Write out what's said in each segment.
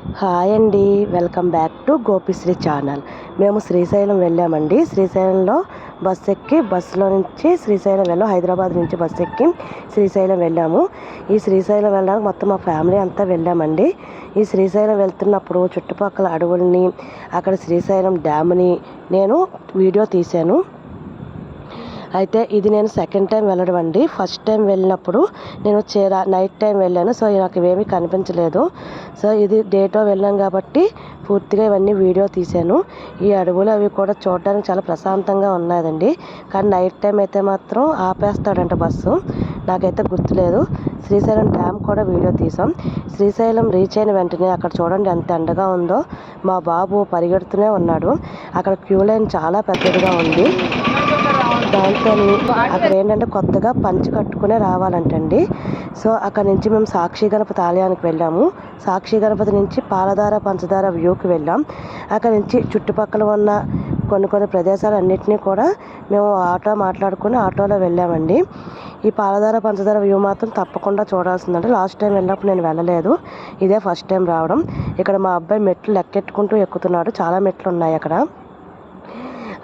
Hi అండి. Welcome back to Gopisri channel. మేము శ్రీశైలం వెళ్ళామండి. శ్రీశైలంలో బస్ ఎక్కి బస్సులో నుంచి శ్రీశైలం వెళ్ళాం హైదరాబాద్ నుంచి బస్ ఎక్కి శ్రీశైలం వెళ్ళాము. ఈ శ్రీశైలం వెళ్ళడానికి మొత్తం మా ఫ్యామిలీ అంతా వెళ్ళామండి. ఈ శ్రీశైలం వెళ్తున్నప్పుడు చుట్టుపక్కల అడవుల్ని అక్కడ శ్రీశైలం డ్యామ్ని నేను వీడియో తీశాను. అయితే ఇది నేను సెకండ్ టైం వెళ్ళడం అండి. ఫస్ట్ టైం వెళ్ళినప్పుడు నేను చీర నైట్ టైం వెళ్ళాను. సో నాకు ఇవేమీ కనిపించలేదు. సో ఇది డేటో వెళ్ళాం కాబట్టి పూర్తిగా ఇవన్నీ వీడియో తీశాను. ఈ అడవులు అవి కూడా చూడడానికి చాలా ప్రశాంతంగా ఉన్నాయండి. కానీ నైట్ టైం అయితే మాత్రం ఆపేస్తాడంట బస్సు. నాకైతే గుర్తులేదు. శ్రీశైలం డ్యామ్ కూడా వీడియో తీసాం శ్రీశైలం రీచ్ అయిన వెంటనే అక్కడ చూడండి ఎంత ఎండగా ఉందో. మా బాబు పరిగెడుతూనే ఉన్నాడు. అక్కడ క్యూ లైన్ చాలా పెద్దదిగా ఉంది. దాంతో అక్కడ ఏంటంటే కొత్తగా పంచి కట్టుకునే రావాలంటండి. సో అక్కడ నుంచి మేము సాక్షి గణపతి ఆలయానికి వెళ్ళాము. సాక్షి గణపతి నుంచి పాలధార పంచదార వ్యూకి వెళ్ళాం. అక్కడ నుంచి చుట్టుపక్కల ఉన్న కొన్ని కొన్ని ప్రదేశాలన్నింటినీ కూడా మేము ఆటో మాట్లాడుకుని ఆటోలో వెళ్ళామండి. ఈ పాలధార పంచదార వ్యూ మాత్రం తప్పకుండా చూడాల్సిందంటే లాస్ట్ టైం వెళ్ళినప్పుడు నేను వెళ్ళలేదు. ఇదే ఫస్ట్ టైం రావడం. ఇక్కడ మా అబ్బాయి మెట్లు లెక్కెట్టుకుంటూ ఎక్కుతున్నాడు. చాలా మెట్లు ఉన్నాయి అక్కడ.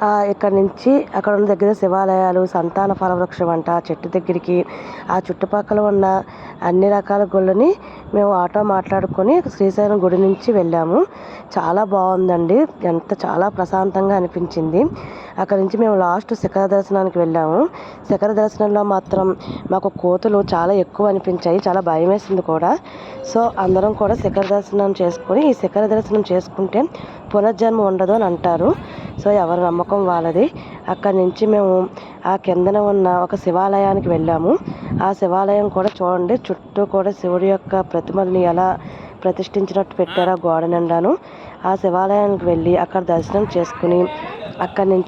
ఇక్కడ నుంచి అక్కడ ఉన్న దగ్గర శివాలయాలు సంతాన ఫలవృక్షం అంట చెట్టు దగ్గరికి ఆ చుట్టుపక్కల ఉన్న అన్ని రకాల గుళ్ళని మేము ఆటో మాట్లాడుకొని శ్రీశైలం గుడి నుంచి వెళ్ళాము. చాలా బాగుందండి. ఎంత చాలా ప్రశాంతంగా అనిపించింది. అక్కడ నుంచి మేము లాస్ట్ శిఖర దర్శనానికి వెళ్ళాము. శిఖర దర్శనంలో మాత్రం మాకు కోతులు చాలా ఎక్కువ అనిపించాయి. చాలా భయం వేసింది కూడా. సో అందరం కూడా శిఖర దర్శనం చేసుకొని ఈ శిఖర దర్శనం చేసుకుంటే పునర్జన్మ ఉండదు అని అంటారు. సో ఎవరి నమ్మకం వాళ్ళది. అక్కడి నుంచి మేము ఆ కిందన ఉన్న ఒక శివాలయానికి వెళ్ళాము. ఆ శివాలయం కూడా చూడండి చుట్టూ కూడా శివుడి యొక్క ప్రతిమల్ని ఎలా ప్రతిష్ఠించినట్టు పెట్టారో గోడ నిండాను. ఆ శివాలయానికి వెళ్ళి అక్కడ దర్శనం చేసుకుని అక్కడి నుంచి